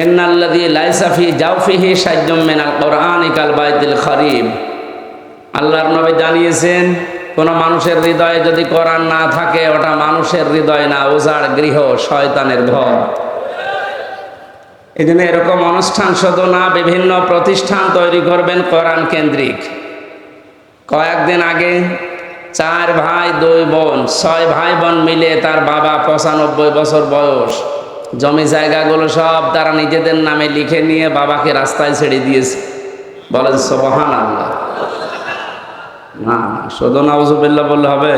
ইন্নাল্লাযী লাইসা ফি জাওফিহি সাজ্জুম মিনাল কোরআনি কাল বাইতুল খরিব। আল্লাহর নবী জানিয়েছেন, কোন মানুষের হৃদয়ে যদি কোরআন না থাকে, ওটা মানুষের হৃদয় না ওজার গৃহ, শয়তানের ঘর। এই জন্য এরকম অনুষ্ঠান শুধু না, বিভিন্ন প্রতিষ্ঠান তৈরি করবেন কোরআন কেন্দ্রিক। কয়েকদিন আগে চার ভাই, দুই বোন, ছয় ভাই বোন মিলে তার বাবা পঁচানব্বই বছর বয়স। জমি জায়গাগুলো সব তারা নিজেদের নামে লিখে নিয়ে বাবাকে রাস্তায় ছেড়ে দিয়েছে। বলেন সোবহান আল্লাহ না, শুধু নাউজুবিল্লাহ বললে হবে।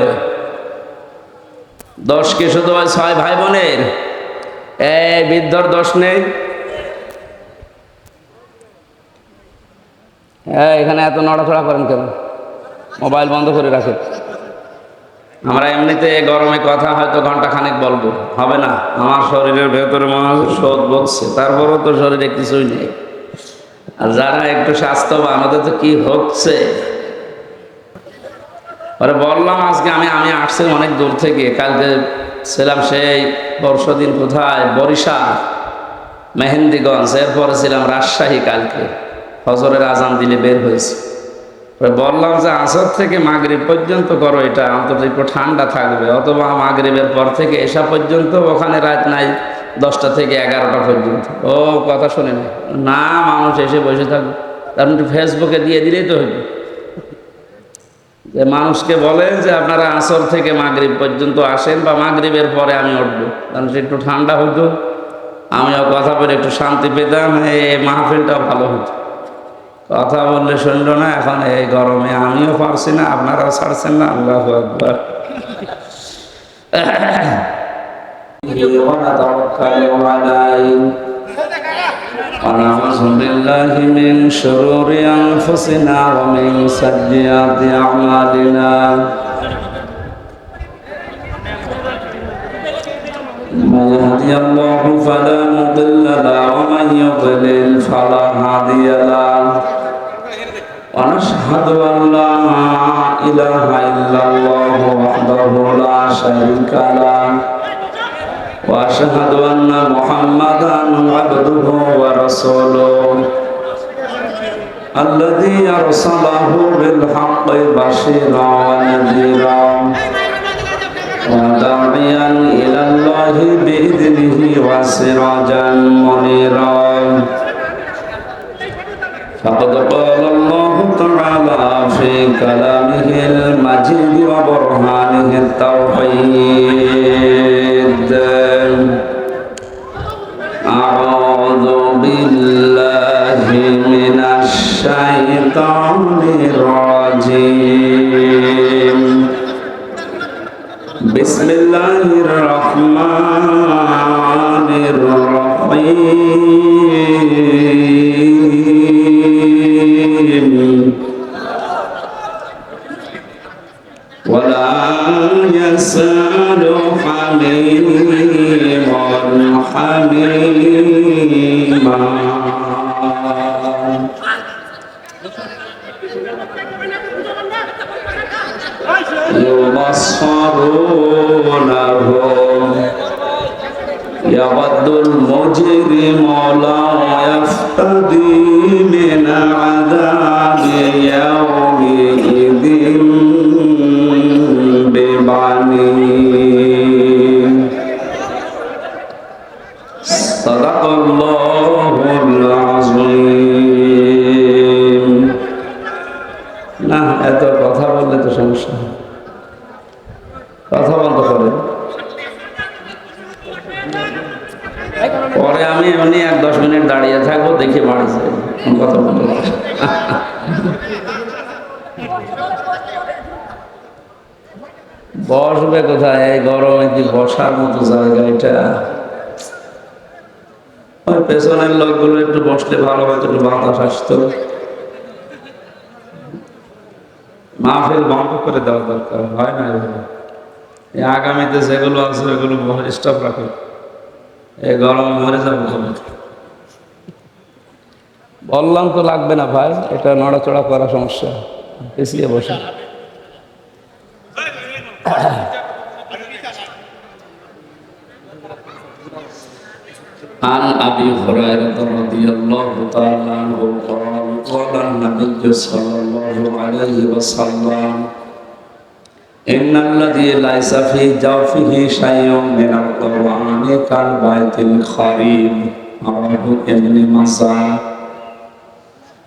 দোষ কি শুধু ওই ছয় ভাই বোনের এই বৃদ্ধর দোষ নেই। হ্যাঁ এখানে এত নড়াচড়া করেন কেন? মোবাইল বন্ধ করে রাখেন। আমরা এমনিতে গরমে কথা হয়তো ঘণ্টা খানেক বলব। হবে না। আমার শরীরের ভেতরে মনে হচ্ছে শোধ বসছে তারপরেও তো শরীরে কিছুই নেই। আর যারা একটু স্বাস্থ্যবান, ওদের তো কি হচ্ছে? পরে বললাম আজকে আমি আমি আসছি অনেক দূর থেকে। কালকে ছিলাম সেই পরশুদিন কোথায়? বরিশাল, মেহেন্দিগঞ্জ। এরপরে ছিলাম রাজশাহী কালকে। হজরের আজান দিলে বের হয়েছে। বললাম যে আসর থেকে মাগরিব পর্যন্ত করো, এটা অন্তত একটু ঠান্ডা থাকবে। অথবা মাগরিবের পর থেকে এসা পর্যন্ত, ওখানে রাত নাই, দশটা থেকে এগারোটা পর্যন্ত। ও, কথা শুনে না, মানুষ এসে বসে থাকবে। তার একটু ফেসবুকে দিয়ে দিলেই তো হইবে। যে মানুষকে বলেন যে, আপনারা আসর থেকে মাগরিব পর্যন্ত আসেন বা মাগরিবের পরে আমি উঠবো। কারণ সে একটু ঠান্ডা হতো। আমিও কথা বলে একটু শান্তি পেতাম। এই মাহফিলটাও ভালো হতো। কথা বললে শুনলো না এখন এই গরমে আমিও পারছি না আপনারাও ছাড়ছেন না আল্লাহ আকবর ونتوكل عليه ونعوذ بالله من شرور أنفسنا ومن سيئات أعمالنا من يهدي الله فلا مضل له ومن يضلل فلا هادي له ونشهد أن لا إله إلا الله وحده لا شريك له. وأشهد أن محمدا عبده ورسوله. الذي أرسله بالحق بشيرا ونذيرا. وداعيا إلى الله بإذنه وسراجا منيرا. فقد قال في كلامه المجيد وبرهانه التوحيد. أعوذ بالله من الشيطان الرجيم. بسم الله الرحمن الرحيم. يود المجرم لو يفتدي من عذاب يومئذ ببنيه صدق الله العظيم না এত কথা বললে তো সমস্যা হয়। কথা বন্ধ করে বসবে কোথায়? এই গরমে কি বসার মতো জায়গা এটা। পেছনের লোকগুলো একটু বসলে ভালো হয়তো একটু বাতাস আসতো। মাহফিল বন্ধ করে দেওয়া দরকার, হয় না এই আগামীতে যেগুলো আছে ওগুলো স্টপ রাখো। এই গরমে মরে যাব। বললাম তো লাগবে না ভাই এটা নড়াচড়া করা সমস্যা পিছিয়ে বসে عن أبي هريرة رضي الله تعالى عنه قال قال النبي صلى الله عليه وسلم إن الذي ليس في جوفه شيء من القرآن كالبيت الخريب رواه ابن مسعود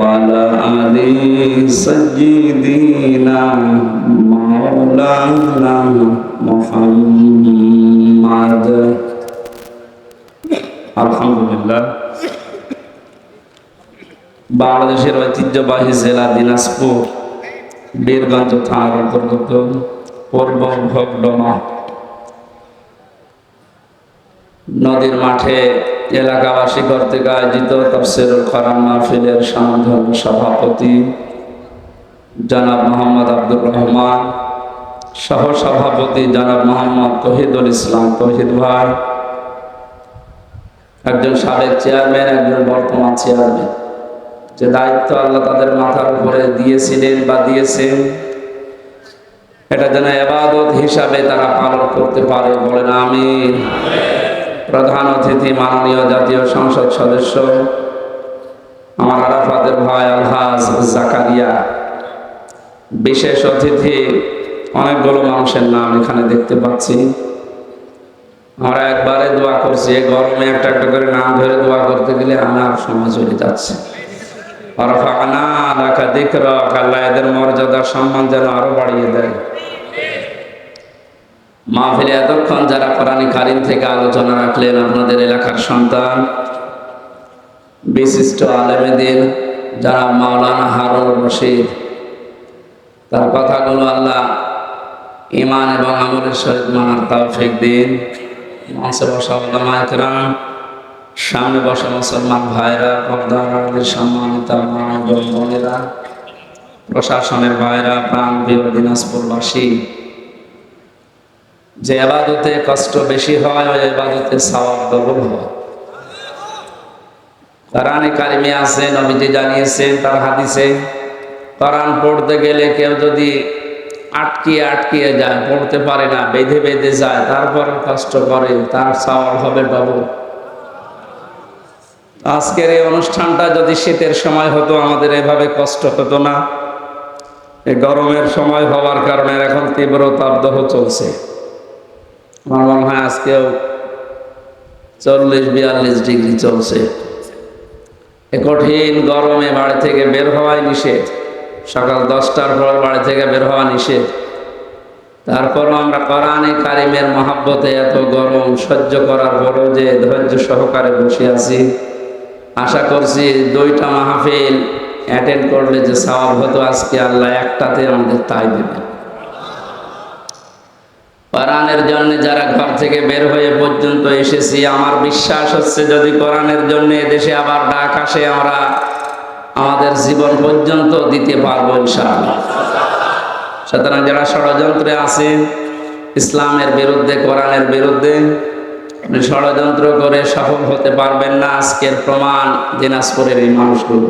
وعلى آل سيدنا مولانا محمد আলহামদুলিল্লাহ বাংলাদেশের ঐতিহ্যবাহী জেলা দিনাজপুর বীরগঞ্জ থানার অন্তর্গত পূর্ব ভগডমা নদীর মাঠে এলাকাবাসী কর্তৃক আয়োজিত তফসিরুল খরাম মাহফিলের সমাধান সভাপতি জনাব মোহাম্মদ আব্দুর রহমান সহ সভাপতি জনাব মোহাম্মদ তহিদুল ইসলাম তহিদ ভাই, একজন সাবেক চেয়ারম্যান, একজন বর্তমান চেয়ারম্যান। যে দায়িত্ব আল্লাহ তাদের মাথার উপরে দিয়েছিলেন বা দিয়েছেন, এটা যেন এবাদত হিসাবে তারা পালন করতে পারে বলেন আমি প্রধান অতিথি, মাননীয় জাতীয় সংসদ সদস্য, আমার আরাফাতের ভাই আলহাজ জাকারিয়া, বিশেষ অতিথি, অনেকগুলো মানুষের নাম এখানে দেখতে পাচ্ছি। আমরা একবারে দোয়া করছি, এই গরমে একটা একটা করে নাম ধরে দোয়া করতে গেলে আমার সময় চলে যাচ্ছে। অরফানা রাখা দিক রাখ আল্লাহ এদের মর্যাদার সম্মান যেন আরও বাড়িয়ে দেয়। মাহফিলে এতক্ষণ যারা কোরআনী কারিম থেকে আলোচনা রাখলেন আপনাদের এলাকার সন্তান, বিশিষ্ট আলেমেদিন যারা মাওলানা হারুন রশিদ, তার কথাগুলো আল্লাহ ইমান এবং আমলের সহিত মানার তৌফিক দিন। মঞ্চে বসা ওলামা একরাম, সামনে বসা মুসলমান ভাইরা পর্দার সম্মানিত মা বোনেরা, প্রশাসনের ভাইরা প্রাণ প্রিয় দিনাজপুরবাসী যে আবাদতে কষ্ট বেশি হয়, ওই আবাদতে সওয়াব ডবল হয়। কোরআনে কারিমে আছে, নবীজি জানিয়েছেন তার হাদিসে, কোরআন পড়তে গেলে কেউ যদি আটকিয়ে আটকিয়ে যায়, পড়তে পারে না, বেঁধে বেঁধে যায়, তারপর কষ্ট করে, তার সওয়াব হবে ডবল আজকের এই অনুষ্ঠানটা যদি শীতের সময় হতো, আমাদের এভাবে কষ্ট হতো না। গরমের সময় হওয়ার কারণে এখন তীব্র তাপদাহ চলছে। আমার মনে হয় আজকেও চল্লিশ বিয়াল্লিশ ডিগ্রি চলছে। এ কঠিন গরমে বাড়ি থেকে বের হওয়াই নিষেধ। সকাল দশটার পর বাড়ি থেকে বের হওয়া নিষেধ। তারপরও আমরা কোরআনে কারিমের মহাব্বতে এত গরম সহ্য করার পরও যে ধৈর্য সহকারে বসে আছি, আশা করছি দুইটা মাহফিল অ্যাটেন্ড করলে যে সওয়াব হতো আজকে আল্লাহ একটাতে আমাদের তাই দেবেন। কোরআনের জন্য যারা ঘর থেকে বের হয়ে পর্যন্ত এসেছি, আমার বিশ্বাস হচ্ছে যদি কোরআনের জন্য এদেশে আবার ডাক আসে, আমরা আমাদের জীবন পর্যন্ত দিতে পারব ইনশাআল্লাহ। সুতরাং যারা ষড়যন্ত্রে আছে ইসলামের বিরুদ্ধে, কোরআনের বিরুদ্ধে, আপনি ষড়যন্ত্র করে সফল হতে পারবেন না আজকের প্রমাণ দিনাজপুরের এই মানুষগুলো।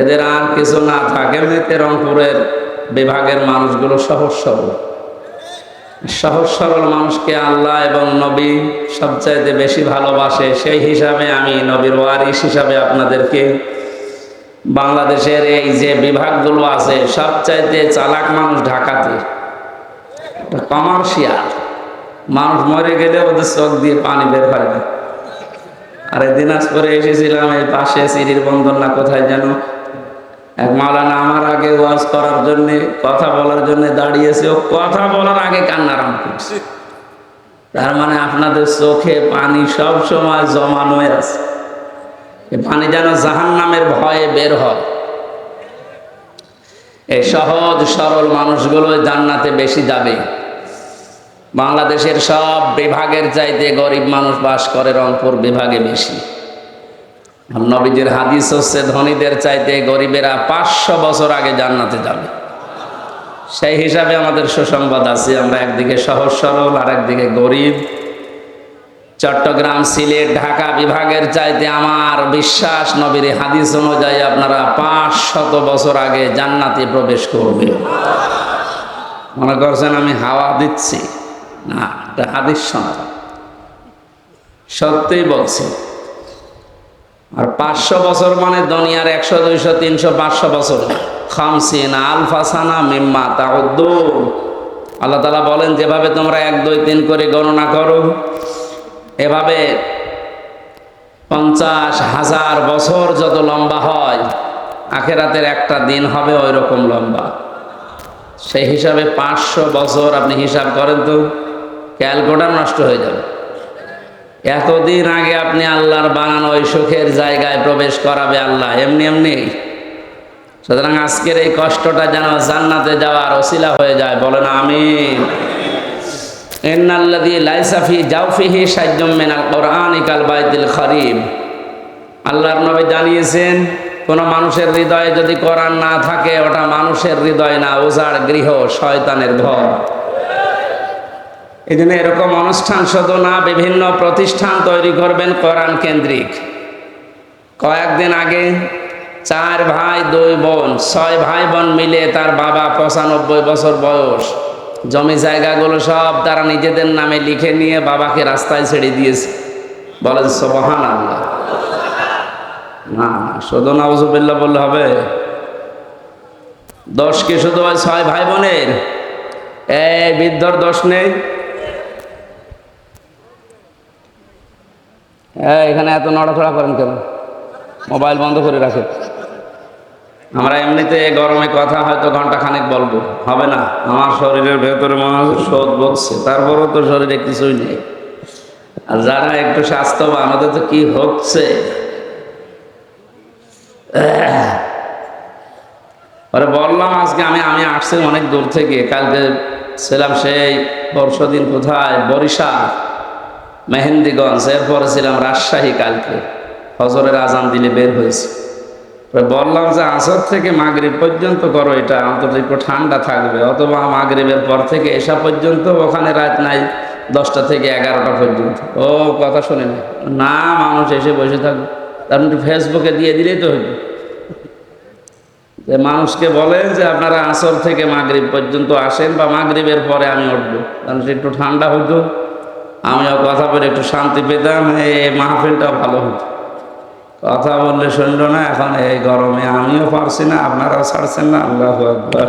এদের আর কিছু না থাকে, এমনিতে রংপুরের বিভাগের মানুষগুলো সহজ সরল। সহজ সরল মানুষকে আল্লাহ এবং নবী সবচাইতে বেশি ভালোবাসে, সেই হিসাবে আমি নবীর ওয়ারিস হিসাবে আপনাদেরকে বাংলাদেশের এই যে বিভাগগুলো আছে, সবচাইতে চালাক মানুষ ঢাকাতে। কমার্শিয়াল মানুষ মরে গেলে ওদের চোখ দিয়ে পানি বের হয় না। আর দিনাজপুরে এসেছিলাম, এই পাশে সিঁড়ির বন্দর না কোথায় যেন? এক মাওলানা আমার আগে ওয়াজ করার জন্য, কথা বলার জন্য দাঁড়িয়েছে, ও কথা বলার আগে কান্না আরম্ভ করছে। তার মানে আপনাদের চোখে পানি সব সময় জমানো আছে। পানি যেন জাহান নামের ভয়ে বের হয়। এই সহজ, সরল মানুষগুলো জান্নাতে বেশি যাবে। বাংলাদেশের সব বিভাগের চাইতে গরিব মানুষ বাস করে রংপুর বিভাগে বেশি। নবীজির হাদিস হচ্ছে, ধনীদের চাইতে গরিবেরা পাঁচশো বছর আগে জান্নাতে যাবে। সেই হিসাবে আমাদের সুসংবাদ আছে, আমরা একদিকে সহজ সরল আর একদিকে গরিব। চট্টগ্রাম, সিলেট, ঢাকা বিভাগের চাইতে আমার বিশ্বাস নবীর হাদিস অনুযায়ী আপনারা পাঁচ শত বছর আগে জান্নাতে প্রবেশ করবে। মনে করছেন আমি হাওয়া দিচ্ছি? না, এটা হাদিস সন্তান। সত্যিই বলছি আর পাঁচশো বছর মানে দুনিয়ার একশো, দুইশো, তিনশো, পাঁচশো বছর। খামসিন, আলফাসানা, মিম্মা তাউদ্দুর আল্লাহ তালা বলেন, যেভাবে তোমরা এক, দুই, তিন করে গণনা করো, এভাবে পঞ্চাশ হাজার বছর যত লম্বা হয়, আখেরাতের একটা দিন হবে ওই রকম লম্বা। সেই হিসাবে পাঁচশো বছর আপনি হিসাব করেন তো, ক্যালকুলেটার নষ্ট হয়ে যাবে। এতদিন আগে আপনি আল্লাহর বানানো ওই সুখের জায়গায় প্রবেশ করাবে আল্লাহ, এমনি এমনি। সুতরাং আজকের এই কষ্টটা যেন জান্নাতে যাওয়ার অসিলা হয়ে যায়, বলেন আমি কোরআনি কাল বাইতিল খরিব। আল্লাহর নবী জানিয়েছেন, কোন মানুষের হৃদয়ে যদি কোরআন না থাকে, ওটা মানুষের হৃদয় না ওজার গৃহ, শয়তানের ঘর। এই জন্য এরকম অনুষ্ঠান শুধু না, বিভিন্ন প্রতিষ্ঠান তৈরি করবেন কোরআন কেন্দ্রিক। কয়েকদিন আগে চার ভাই, দুই বোন, ছয় ভাই বোন মিলে তার বাবা পঁচানব্বই বছর বয়স, জমি জায়গাগুলো সব তারা নিজেদের নামে লিখে নিয়ে বাবাকে রাস্তায় ছেড়ে দিয়েছে। বলেন সোবহান আল্লাহ না, শুধু নাউজুবিল্লাহ বললে হবে। দোষ কি শুধু ছয় ভাই বোনের এই বৃদ্ধর দোষ নেই। হ্যাঁ এখানে এত নড়াচড়া করেন কেন? মোবাইল বন্ধ করে রাখেন আমরা এমনিতে গরমে কথা হয়তো ঘণ্টা খানেক বলব। হবে না। আমার শরীরের ভেতরে মনে হচ্ছে শোধ বলছে তারপরেও তো শরীরে কিছুই নেই। আর যারা একটু স্বাস্থ্যবান, ওদের তো কি হচ্ছে? পরে বললাম আজকে আমি আমি আসছি অনেক দূর থেকে। কালকে ছিলাম সেই পরশুদিন কোথায়? বরিশাল। মেহেন্দিগঞ্জ, এরপরে ছিলাম রাজশাহী কালকে। হজরের আজান দিলে বের হয়েছে। বললাম যে আসর থেকে মাগরিব পর্যন্ত করো, এটা অন্তত একটু ঠান্ডা থাকবে। অথবা মাগরিবের পর থেকে এসা পর্যন্ত, ওখানে রাত নাই, দশটা থেকে এগারোটা পর্যন্ত। ও, কথা শুনে না। না, মানুষ এসে বসে থাকবে। তার একটু ফেসবুকে দিয়ে দিলেই তো হইতো যে মানুষকে বলেন যে আপনারা আসর থেকে মাগরিব পর্যন্ত আসেন বা মাগরিবের পরে আমি উঠবো। কারণ একটু ঠান্ডা হতো আমিও কথা বলে একটু শান্তি পেতাম এই মাহফিলটা ভালো হতো। কথা বললে শুনল না, এখন এই গরমে আমিও পারছি না, আপনারাও ছাড়ছেন না, আল্লাহ আকবার।